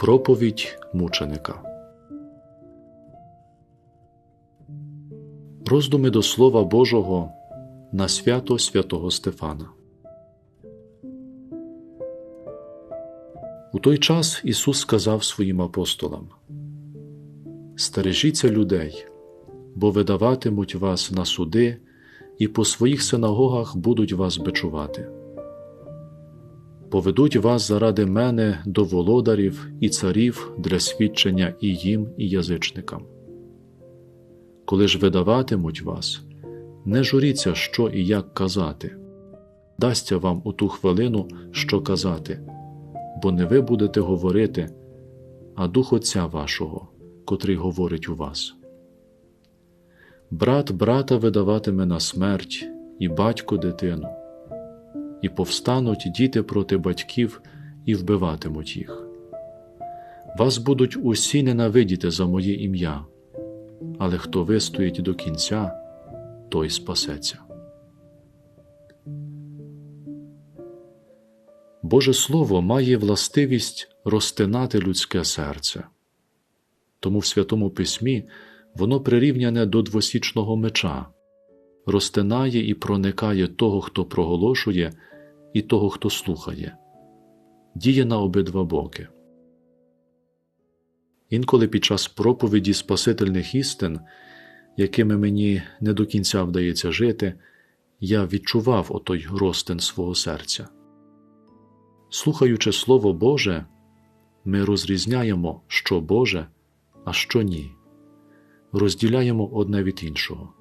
Проповідь мученика. Роздуми до Слова Божого на свято святого Стефана. У той час Ісус сказав своїм апостолам: Стережіться людей, бо видаватимуть вас на суди, і по своїх синагогах будуть вас бичувати поведуть вас заради мене до володарів і царів для свідчення і їм, і язичникам. Коли ж видаватимуть вас, не журіться, що і як казати, дасться вам у ту хвилину, що казати, бо не ви будете говорити, а Дух Отця вашого, котрий говорить у вас. Брат брата видаватиме на смерть, і батько дитину і повстануть діти проти батьків і вбиватимуть їх. Вас будуть усі ненавидіти за моє ім'я, але хто вистоїть до кінця, той спасеться. Боже Слово має властивість розтинати людське серце, тому в Святому Письмі воно прирівняне до двосічного меча, розтинає і проникає того, хто проголошує і того, хто слухає, діє на обидва боки. Інколи під час проповіді Спасительних істин, якими мені не до кінця вдається жити, я відчував отой розтин свого серця. Слухаючи Слово Боже, ми розрізняємо, що Боже, а що ні, розділяємо одне від іншого.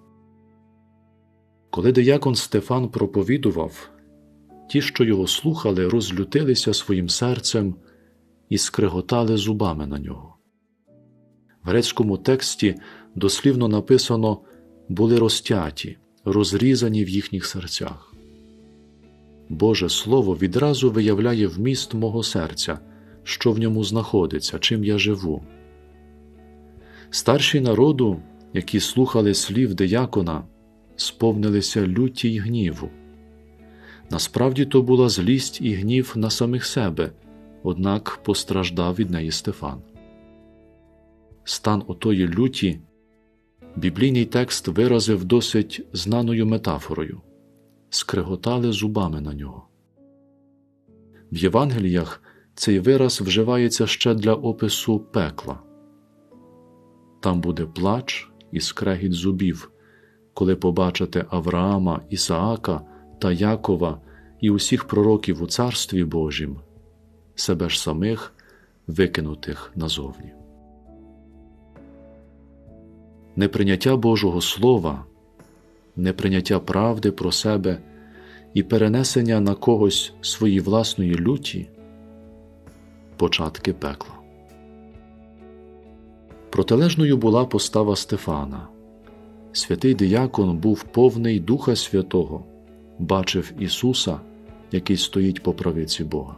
Коли диякон Стефан проповідував, Ті, що його слухали, розлютилися своїм серцем і скреготали зубами на нього. В грецькому тексті дослівно написано були розтяті, розрізані в їхніх серцях. Боже Слово відразу виявляє вміст мого серця, що в ньому знаходиться, чим я живу. Старші народу, які слухали слів диякона, сповнилися люті й гніву. Насправді то була злість і гнів на самих себе, однак постраждав від неї Стефан. Стан отої люті біблійний текст виразив досить знаною метафорою скреготали зубами на нього. В Євангеліях цей вираз вживається ще для опису пекла. Там буде плач і скрегіт зубів, коли побачите Авраама, Ісаака та Якова і усіх пророків у Царстві Божім, себе ж самих викинутих назовні. Неприйняття Божого Слова, неприйняття правди про себе і перенесення на когось своїй власної люті початки пекла. Протилежною була постава Стефана. Святий диякон був повний Духа Святого бачив Ісуса, який стоїть по правиці Бога.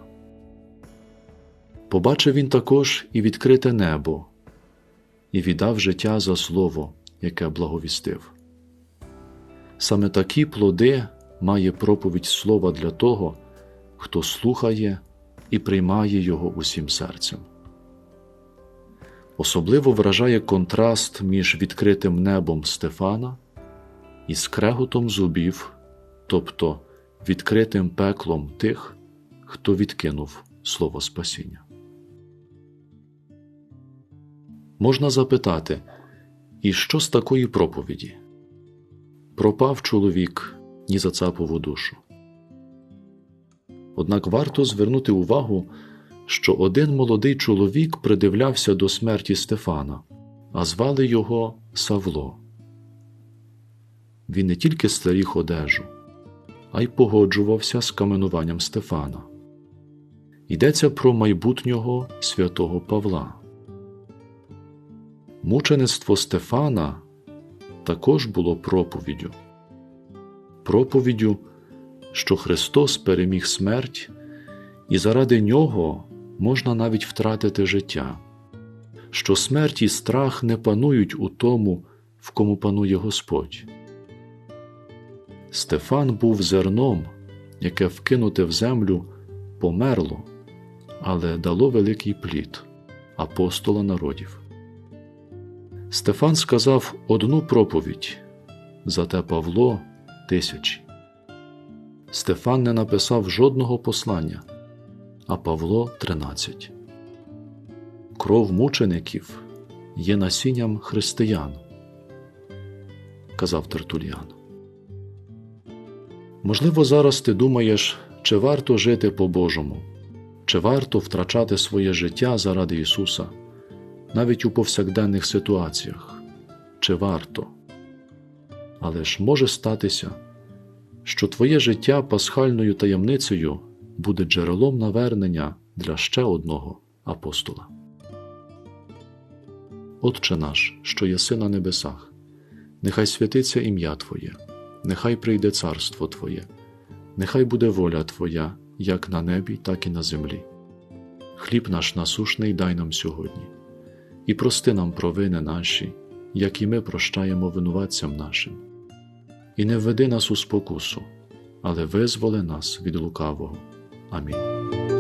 Побачив він також і відкрите небо, і віддав життя за Слово, яке благовістив. Саме такі плоди має проповідь Слова для того, хто слухає і приймає його усім серцем. Особливо вражає контраст між відкритим небом Стефана і скреготом зубів тобто відкритим пеклом тих, хто відкинув слово спасіння. Можна запитати, і що з такої проповіді? Пропав чоловік ні за цапову душу. Однак варто звернути увагу, що один молодий чоловік придивлявся до смерті Стефана, а звали його Савло. Він не тільки старіг одежу, а й погоджувався з каменуванням Стефана. Йдеться про майбутнього святого Павла. Мучеництво Стефана також було проповіддю, проповіддю, що Христос переміг смерть, і заради нього можна навіть втратити життя, що смерть і страх не панують у тому, в кому панує Господь. Стефан був зерном, яке вкинуте в землю померло, але дало великий плід. апостола народів. Стефан сказав одну проповідь, зате Павло тисячі. Стефан не написав жодного послання, а Павло тринадцять. Кров мучеників є насінням християн, казав Тертуліан. Можливо, зараз ти думаєш, чи варто жити по-божому, чи варто втрачати своє життя заради Ісуса, навіть у повсякденних ситуаціях, чи варто. Але ж може статися, що твоє життя пасхальною таємницею буде джерелом навернення для ще одного апостола. Отче наш, що єси на небесах, нехай святиться ім'я Твоє, нехай прийде царство Твоє, нехай буде воля Твоя, як на небі, так і на землі. Хліб наш насушний дай нам сьогодні, і прости нам провини наші, як і ми прощаємо винуватцям нашим. І не введи нас у спокусу, але визволи нас від лукавого. 阿弥。